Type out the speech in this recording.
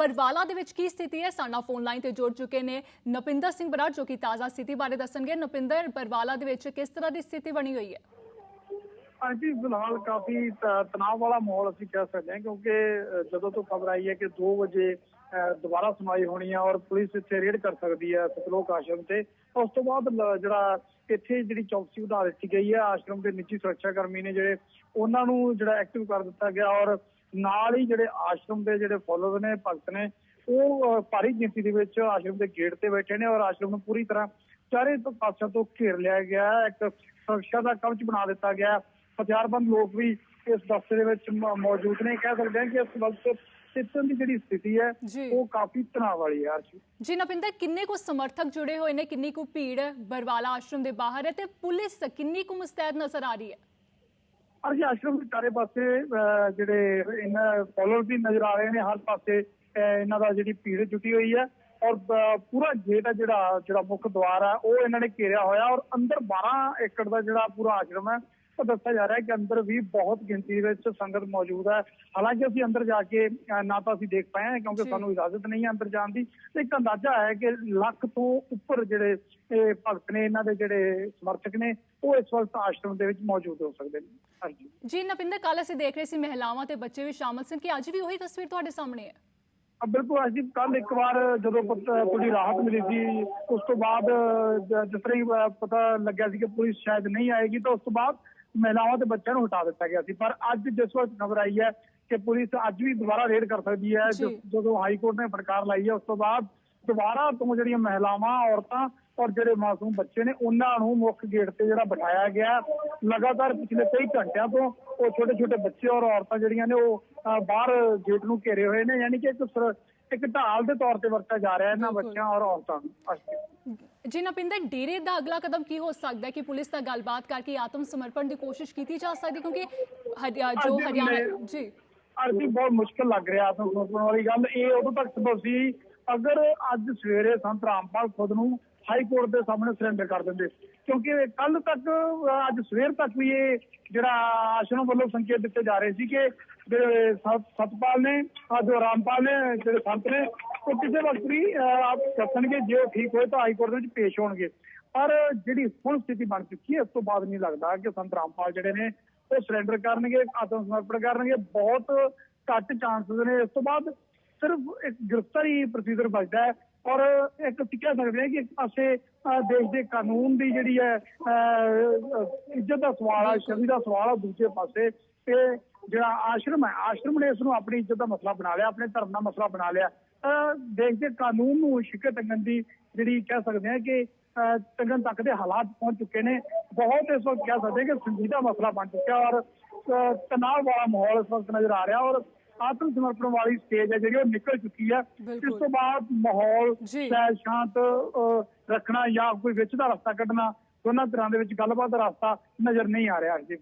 ਬਰਵਾਲਾ ਦੇ ਵਿੱਚ ਕੀ ਸਥਿਤੀ ਹੈ? ਸਾਡਾ ਫੋਨ ਲਾਈਨ ਤੇ ਜੁੜ ਚੁੱਕੇ ਨੇ ਨਪਿੰਦਰ ਸਿੰਘ ਬਰਾੜ, ਜੋ ਕਿ ਤਾਜ਼ਾ ਸਥਿਤੀ ਬਾਰੇ ਦੱਸਣਗੇ। ਨਪਿੰਦਰ ਬਰਵਾਲਾ ਦੇ ਵਿੱਚ ਕਿਸ ਤਰ੍ਹਾਂ ਦੀ ਸਥਿਤੀ ਬਣੀ ਹੋਈ ਹੈ? ਹਾਂਜੀ, ਫਿਲਹਾਲ ਕਾਫੀ ਤਣਾਅ ਵਾਲਾ ਮਾਹੌਲ ਅਸੀਂ ਕਹਿ ਸਕਦੇ ਹਾਂ, ਕਿਉਂਕਿ ਜਦੋਂ ਤੋਂ ਖਬਰ ਆਈ ਹੈ ਕਿ 2 ਵਜੇ ਦੁਬਾਰਾ ਸੁਣਵਾਈ ਹੋਣੀ ਹੈ ਔਰ ਪੁਲਿਸ ਇੱਥੇ ਰੇਡ ਕਰ ਸਕਦੀ ਹੈ ਸਤਲੋਕ ਆਸ਼ਰਮ ਤੇ, ਉਸ ਤੋਂ ਬਾਅਦ ਜਿਹੜਾ ਇੱਥੇ ਜਿਹੜੀ ਚੌਕਸੀ ਵਧਾ ਦਿੱਤੀ ਗਈ ਹੈ ਆਸ਼ਰਮ ਦੇ ਨਿੱਜੀ ਸੁਰੱਖਿਆ ਕਰਮੀ ਨੇ ਜਿਹੜੇ ਉਹਨਾਂ ਨੂੰ ਜਿਹੜਾ ਐਕਟਿਵ ਕਰ ਦਿੱਤਾ ਗਿਆ ਔਰ ਨਾਲ ਹੀ ਜਿਹੜੇ ਆਸ਼ਰਮ ਦੇ ਜਿਹੜੇ ਫੋਲੋਅਰ ਨੇ ਭਗਤ ਨੇ ਉਹ ਭਾਰੀ ਗਿਣਤੀ ਦੇ ਵਿੱਚ ਆਸ਼ਰਮ ਦੇ ਗੇਟ ਤੇ ਬੈਠੇ ਨੇ ਔਰ ਆਸ਼ਰਮ ਨੂੰ ਪੂਰੀ ਤਰ੍ਹਾਂ ਚਾਰੇ ਪਾਸਿਆਂ ਤੋਂ ਘੇਰ ਲਿਆ ਗਿਆ ਹੈ। ਇੱਕ ਸੁਰੱਖਿਆ ਦਾ ਕਵਚ ਬਣਾ ਦਿੱਤਾ ਗਿਆ ਹੈ। ਹਥਿਆਰਬੰਦ ਲੋਕ ਵੀ ਇਸ ਦਫ਼ਤਰ ਦੇ ਵਿੱਚ ਮੌਜੂਦ ਨੇ ਕਹਿ ਸਕਦੇ ਹਾਂ ਕਿ ਇਸ ਵਕਤ ਸਿਸਟਮ ਦੀ ਜਿਹੜੀ ਸਥਿਤੀ ਹੈ। ਉਹ ਕਾਫੀ ਤਣਾਅ ਵਾਲੀ ਹੈ ਅਰਸ਼ੀ ਜੀ ਨਪਿੰਦਰ ਕਿੰਨੇ ਕੁ ਸਮਰਥਕ ਜੁੜੇ ਹੋਏ ਨੇ ਕਿੰਨੀ ਕੁ ਭੀੜ ਬਰਵਾਲਾ ਆਸ਼ਰਮ ਦੇ ਬਾਹਰ ਹੈ ਤੇ ਪੁਲਿਸ ਕਿੰਨੀ ਕੁ ਮੁਸਤੈਦ ਨਜ਼ਰ ਆ ਰਹੀ ਹੈ ਅਰਜੀ ਆਸ਼ਰਮ ਦੇ ਚਾਰੇ ਪਾਸੇ ਅਹ, ਜਿਹੜੇ ਇਹਨਾਂ ਫੋਲੋਅਰ ਵੀ ਨਜ਼ਰ ਆ ਰਹੇ ਨੇ ਹਰ ਪਾਸੇ ਅਹ, ਇਹਨਾਂ ਦਾ ਜਿਹੜੀ ਭੀੜ ਜੁਟੀ ਹੋਈ ਹੈ। ਔਰ ਪੂਰਾ ਗੇਟ ਹੈ ਜਿਹੜਾ ਜਿਹੜਾ ਮੁੱਖ ਦੁਆਰ ਹੈ ਉਹ ਇਹਨਾਂ ਨੇ ਘੇਰਿਆ ਹੋਇਆ ਔਰ ਅੰਦਰ 12 ਏਕੜ ਦਾ ਜਿਹੜਾ ਪੂਰਾ ਆਸ਼ਰਮ ਹੈ ਉਹ ਦੱਸਿਆ ਜਾ ਰਿਹਾ ਹੈ ਕਿ ਅੰਦਰ ਵੀ ਬਹੁਤ ਗਿਣਤੀ ਵਿੱਚ ਸੰਗਤ ਮੌਜੂਦ ਹੈ। ਹਾਲਾਂਕਿ ਅਸੀਂ ਅੰਦਰ ਜਾ ਕੇ ਨਾ ਤਾਂ ਅਸੀਂ ਦੇਖ ਪਾਏ ਹਾਂ ਕਿਉਂਕਿ। ਸਾਨੂੰ ਇਜਾਜ਼ਤ ਨਹੀਂ ਹੈ ਅੰਦਰ ਜਾਣ ਦੀ। ਤੇ ਇੱਕ ਅੰਦਾਜ਼ਾ ਹੈ ਕਿ ਲੱਖ ਤੋਂ ਉੱਪਰ ਜਿਹੜੇ ਇਹ ਭਗਤ ਨੇ ਇਹਨਾਂ ਦੇ ਜਿਹੜੇ ਸਮਰਥਕ ਨੇ ਉਹ ਇਸ ਵਕਤ ਆਸ਼ਰਮ ਦੇ ਵਿੱਚ ਮੌਜੂਦ ਹੋ ਸਕਦੇ ਨੇ। ਜੀ ਨਪਿੰਦਰ ਕੱਲ ਅਸੀਂ ਦੇਖ ਰਹੇ ਸੀ ਮਹਿਲਾਵਾਂ ਤੇ ਬੱਚੇ ਵੀ ਸ਼ਾਮਲ ਸਨ। ਕਿ ਅੱਜ ਵੀ ਉਹੀ ਤਸਵੀਰ ਤੁਹਾਡੇ ਸਾਹਮਣੇ ਹੈ? ਬਿਲਕੁਲ ਅਸੀਂ ਕੱਲ ਇੱਕ ਵਾਰ ਜਦੋਂ ਥੋੜੀ ਰਾਹਤ ਮਿਲੀ ਸੀ ਉਸ ਤੋਂ ਬਾਅਦ ਜਿਸ ਤਰ੍ਹਾਂ ਹੀ ਪਤਾ ਲੱਗਿਆ ਸੀ ਕਿ ਪੁਲਿਸ ਸ਼ਾਇਦ ਨਹੀਂ ਆਏਗੀ ਤਾਂ ਉਸ ਤੋਂ ਬਾਅਦ ਮਹਿਲਾਵਾਂ ਤੇ ਬੱਚਿਆਂ ਨੂੰ ਹਟਾ ਦਿੱਤਾ ਗਿਆ ਸੀ। ਪਰ ਅੱਜ ਜਿਸ ਵਕਤ ਖਬਰ ਆਈ ਹੈ ਕਿ ਪੁਲਿਸ ਅੱਜ ਵੀ ਦੁਬਾਰਾ ਰੇਡ ਕਰ ਸਕਦੀ ਹੈ ਜਦੋਂ ਹਾਈ ਕੋਰਟ ਨੇ ਫਟਕਾਰ ਲਾਈ ਹੈ ਉਸ ਤੋਂ ਬਾਅਦ ਦੁਬਾਰਾ ਤੋਂ ਜਿਹੜੀਆਂ ਮਹਿਲਾਵਾਂ ਔਰਤਾਂ ਔਰ ਜਿਹੜੇ ਮਾਸੂਮ ਬੱਚੇ ਨੇ ਉਹਨਾਂ ਨੂੰ ਮੁੱਖ ਗੇਟ ਤੇ ਜਿਹੜਾ ਬਿਠਾਇਆ ਗਿਆ। ਲਗਾਤਾਰ ਪਿਛਲੇ ਕਈ ਘੰਟਿਆਂ ਤੋਂ ਉਹ ਛੋਟੇ ਛੋਟੇ ਬੱਚੇ ਔਰ ਔਰਤਾਂ ਜਿਹੜੀਆਂ ਨੇ ਉਹ ਬਾਹਰ ਗੇਟ ਨੂੰ ਘੇਰੇ ਹੋਏ ਨੇ। ਯਾਨੀ ਕਿ ਇੱਕ ਇੱਕ ਢਾਲ ਦੇ ਤੌਰ ਤੇ ਵਰਤਿਆ ਜਾ ਰਿਹਾ ਹੈ ਇਹਨਾਂ। ਬੱਚਿਆਂ ਔਰ ਔਰਤਾਂ ਨੂੰ। ਜੀ ਨਪਿੰਦਰ ਡੇਰੇ ਦਾ ਅਗਲਾ ਕਦਮ ਕੀ ਹੋ ਸਕਦਾ ਹੈ ਕਿ ਪੁਲਿਸ ਨਾਲ ਗੱਲਬਾਤ ਕਰਕੇ ਆਤਮ ਸਮਰਪਣ ਦੀ ਕੋਸ਼ਿਸ਼ ਕੀਤੀ ਜਾ ਸਕਦੀ? ਕਿਉਂਕਿ ਜੋ ਅੱਜ ਹਰਿਆਣਾ ਜੀ। ਅਰਜੀ ਬਹੁਤ ਮੁਸ਼ਕਲ ਲੱਗ ਰਿਹਾ ਤਾਂ ਸੋਚਣ ਵਾਲੀ ਗੱਲ। ਇਹ ਉਦੋਂ ਤੱਕ ਸੰਭਵ ਸੀ ਅਗਰ ਅੱਜ ਸਵੇਰੇ ਸੰਤ ਰਾਮਪਾਲ ਖੁਦ ਨੂੰ ਹਾਈ ਕੋਰਟ ਦੇ ਸਾਹਮਣੇ ਸਰੈਂਡਰ ਕਰ ਦਿੰਦੇ। ਕਿਉਂਕਿ ਕੱਲ ਤੱਕ ਅੱਜ ਸਵੇਰ ਤੱਕ ਵੀ ਇਹ ਜਿਹੜਾ ਆਸ਼ਰਮ ਵੱਲੋਂ ਸੰਕੇਤ ਦਿੱਤੇ ਜਾ ਰਹੇ ਸੀ ਕਿ ਸਤਪਾਲ ਨੇ ਆਹ ਜੋ ਰਾਮਪਾਲ ਨੇ ਜਿਹੜੇ ਸੰਤ ਨੇ ਉਹ ਕਿਸੇ ਵਕਤ ਵੀ ਆਪ ਦੱਸਣਗੇ ਜੇ ਉਹ ਠੀਕ ਹੋਏ ਤਾਂ ਹਾਈ ਕੋਰਟ ਦੇ ਵਿੱਚ ਪੇਸ਼ ਹੋਣਗੇ। ਪਰ ਜਿਹੜੀ ਹੁਣ ਸਥਿਤੀ ਬਣ ਚੁੱਕੀ ਹੈ ਇਸ ਤੋਂ ਬਾਅਦ ਨਹੀਂ ਲੱਗਦਾ ਕਿ ਸੰਤ ਰਾਮਪਾਲ ਜਿਹੜੇ ਨੇ ਉਹ ਸਰੈਂਡਰ ਕਰਨਗੇ ਆਤਮ ਸਮਰਪਣ ਕਰਨਗੇ। ਬਹੁਤ ਘੱਟ ਚਾਂਸਸ ਨੇ। ਇਸ ਤੋਂ ਬਾਅਦ ਸਿਰਫ ਇੱਕ ਗ੍ਰਿਫਤਾਰੀ ਪ੍ਰੋਸੀਜਰ ਬਚਦਾ ਹੈ ਔਰ ਇੱਕ ਅਸੀਂ ਕਹਿ ਸਕਦੇ ਹਾਂ ਕਿ ਇੱਕ ਪਾਸੇ ਦੇਸ਼ ਦੇ ਕਾਨੂੰਨ ਦੀ ਜਿਹੜੀ ਹੈ ਅਹ, ਇੱਜ਼ਤ ਦਾ ਸਵਾਲ ਹੈ ਛਵੀ ਦਾ ਸਵਾਲ ਹੈ ਦੂਜੇ ਪਾਸੇ ਤੇ ਜਿਹੜਾ ਆਸ਼ਰਮ ਹੈ ਆਸ਼ਰਮ ਨੇ ਇਸ ਨੂੰ ਆਪਣੀ ਇੱਜ਼ਤ ਦਾ ਮਸਲਾ ਬਣਾ ਲਿਆ ਆਪਣੇ ਧਰਮ ਦਾ ਮਸਲਾ ਬਣਾ ਲਿਆ। ਦੇਸ਼ ਦੇ ਕਾਨੂੰਨ ਨੂੰ ਸ਼ਿਕਤ ਦੀ ਜਿਹੜੀ ਕਹਿ ਸਕਦੇ ਹਾਂ ਕਿ ਟੰਗਣ ਤੱਕ ਦੇ ਹਾਲਾਤ ਪਹੁੰਚ ਚੁੱਕੇ ਨੇ। ਬਹੁਤ ਇਸ ਵਕਤ ਕਹਿ ਸਕਦੇ ਕਿ ਸੰਜੀਦਾ ਮਸਲਾ ਬਣ ਚੁੱਕਿਆ ਔਰ ਤਣਾਅ ਵਾਲਾ ਮਾਹੌਲ ਇਸ ਵਕਤ ਨਜ਼ਰ ਆ ਰਿਹਾ ਔਰ ਆਤਮ ਸਮਰਪਣ ਵਾਲੀ ਸਟੇਜ ਹੈ ਜਿਹੜੀ ਉਹ ਨਿਕਲ ਚੁੱਕੀ ਹੈ। ਇਸ। ਤੋਂ ਬਾਅਦ ਮਾਹੌਲ ਸ਼ਾਂਤ ਰੱਖਣਾ ਜਾਂ ਕੋਈ ਵਿੱਚ ਦਾ ਰਸਤਾ ਕੱਢਣਾ ਦੋਨਾਂ ਤਰ੍ਹਾਂ ਦੇ ਵਿੱਚ ਗੱਲਬਾਤ ਦਾ ਰਸਤਾ ਨਜ਼ਰ ਨਹੀਂ ਆ ਰਿਹਾ ਜੀ।